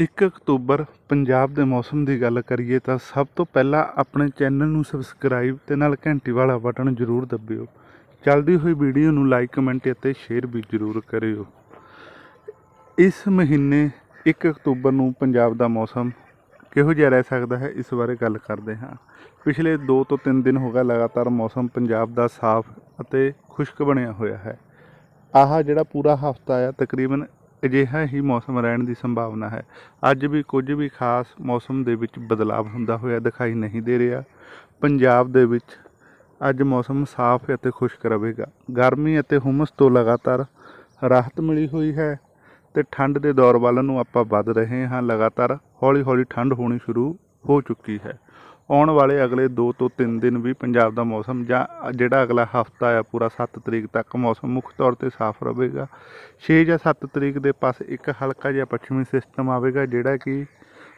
1 October Punjab ਦੇ ਮੌਸਮ ਦੀ ਗੱਲ ਕਰੀਏ ਤਾਂ ਸਭ ਤੋਂ ਪਹਿਲਾਂ ਆਪਣੇ ਚੈਨਲ ਨੂੰ ਸਬਸਕ੍ਰਾਈਬ ਤੇ ਨਾਲ ਘੰਟੀ ਵਾਲਾ ਬਟਨ ਜ਼ਰੂਰ ਦਬਿਓ। ਚੱਲਦੀ ਹੋਈ ਵੀਡੀਓ ਨੂੰ ਲਾਈਕ, ਕਮੈਂਟ ਅਤੇ ਸ਼ੇਅਰ ਵੀ ਜ਼ਰੂਰ ਕਰਿਓ। ਇਸ ਮਹੀਨੇ 1 ਅਕਤੂਬਰ ਨੂੰ ਪੰਜਾਬ ਦਾ ਮੌਸਮ ਕਿਹੋ ਜਿਹਾ ਰਹਿ ਸਕਦਾ ਹੈ, ਇਸ ਬਾਰੇ ਗੱਲ ਕਰਦੇ ਹਾਂ। ਪਿਛਲੇ 2 ਤੋਂ 3 ਦਿਨ ਹੋ ਗਿਆ ਲਗਾਤਾਰ ਮੌਸਮ ਪੰਜਾਬ ਦਾ ਸਾਫ਼ ਅਤੇ ਖੁਸ਼ਕ ਬਣਿਆ ਹੋਇਆ ਹੈ। ਆਹ ਜਿਹੜਾ ਪੂਰਾ ਹਫਤਾ ਆ, ਤਕਰੀਬਨ ਅਜਿਹਾ ਹੀ ਮੌਸਮ ਰਹਿਣ ਦੀ ਸੰਭਾਵਨਾ ਹੈ। ਅੱਜ ਵੀ ਕੁਝ ਵੀ ਖਾਸ ਮੌਸਮ ਦੇ ਵਿੱਚ ਬਦਲਾਅ ਹੁੰਦਾ ਹੋਇਆ ਦਿਖਾਈ ਨਹੀਂ ਦੇ ਰਿਹਾ। ਪੰਜਾਬ ਦੇ ਵਿੱਚ ਅੱਜ ਮੌਸਮ ਸਾਫ਼ ਅਤੇ ਖੁਸ਼ਕ ਰਹੇਗਾ। ਗਰਮੀ ਅਤੇ ਹੁਮਸ ਤੋਂ ਲਗਾਤਾਰ ਰਾਹਤ ਮਿਲੀ ਹੋਈ ਹੈ ਤੇ ਠੰਡ ਦੇ ਦੌਰ ਵੱਲ ਨੂੰ ਆਪਾਂ ਵੱਧ ਰਹੇ ਹਾਂ। ਲਗਾਤਾਰ ਹੌਲੀ ਹੌਲੀ ਠੰਡ ਹੋਣੀ ਸ਼ੁਰੂ ਹੋ ਚੁੱਕੀ ਹੈ। ਆਉਣ ਵਾਲੇ ਅਗਲੇ 2 ਤੋਂ 3 ਦਿਨ ਵੀ ਪੰਜਾਬ ਦਾ ਮੌਸਮ ਜਾਂ ਜਿਹੜਾ ਅਗਲਾ ਹਫਤਾ ਆ, ਪੂਰਾ 7 ਤਰੀਕ ਤੱਕ ਮੌਸਮ ਮੁੱਖ ਤੌਰ ਤੇ ਸਾਫ਼ ਰਹੇਗਾ। 6 ਜਾਂ 7 ਤਰੀਕ ਦੇ ਪਾਸ ਇੱਕ ਹਲਕਾ ਜਿਹਾ ਪੱਛਮੀ ਸਿਸਟਮ ਆਵੇਗਾ, ਜਿਹੜਾ ਕਿ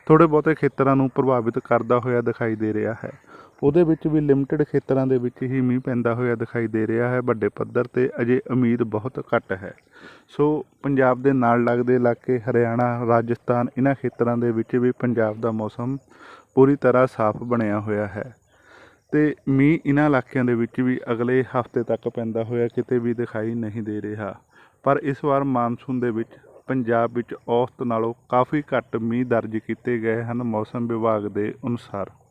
ਥੋੜੇ ਬਹੁਤੇ ਖੇਤਰਾਂ ਨੂੰ ਪ੍ਰਭਾਵਿਤ ਕਰਦਾ ਹੋਇਆ ਦਿਖਾਈ ਦੇ ਰਿਹਾ ਹੈ। ਉਹਦੇ ਵਿੱਚ ਵੀ ਲਿਮਟਿਡ ਖੇਤਰਾਂ ਦੇ ਵਿੱਚ ਹੀ ਮੀਂਹ ਪੈਂਦਾ ਹੋਇਆ ਦਿਖਾਈ ਦੇ ਰਿਹਾ ਹੈ। ਵੱਡੇ ਪੱਧਰ ਤੇ ਅਜੇ ਉਮੀਦ ਬਹੁਤ ਘੱਟ ਹੈ। ਸੋ ਪੰਜਾਬ ਦੇ ਨਾਲ ਲੱਗਦੇ ਇਲਾਕੇ ਹਰਿਆਣਾ, ਰਾਜਸਥਾਨ ਇਹਨਾਂ ਖੇਤਰਾਂ ਦੇ ਵਿੱਚ ਵੀ ਪੰਜਾਬ ਦਾ ਮੌਸਮ ਪੂਰੀ ਤਰ੍ਹਾਂ ਸਾਫ਼ ਬਣਿਆ ਹੋਇਆ ਹੈ। ਤੇ ਮੀਂਹ ਇਹਨਾਂ ਇਲਾਕਿਆਂ ਦੇ ਵਿੱਚ ਵੀ ਅਗਲੇ ਹਫ਼ਤੇ ਤੱਕ ਪੈਂਦਾ ਹੋਇਆ ਕਿਤੇ ਵੀ ਦਿਖਾਈ ਨਹੀਂ ਦੇ ਰਿਹਾ। ਪਰ ਇਸ ਵਾਰ ਮਾਨਸੂਨ ਦੇ ਵਿੱਚ ਪੰਜਾਬ ਵਿੱਚ ਔਸਤ ਨਾਲੋਂ ਕਾਫੀ ਘੱਟ ਮੀਂਹ ਦਰਜ ਕੀਤੇ ਗਏ ਹਨ ਮੌਸਮ ਵਿਭਾਗ ਦੇ ਅਨੁਸਾਰ।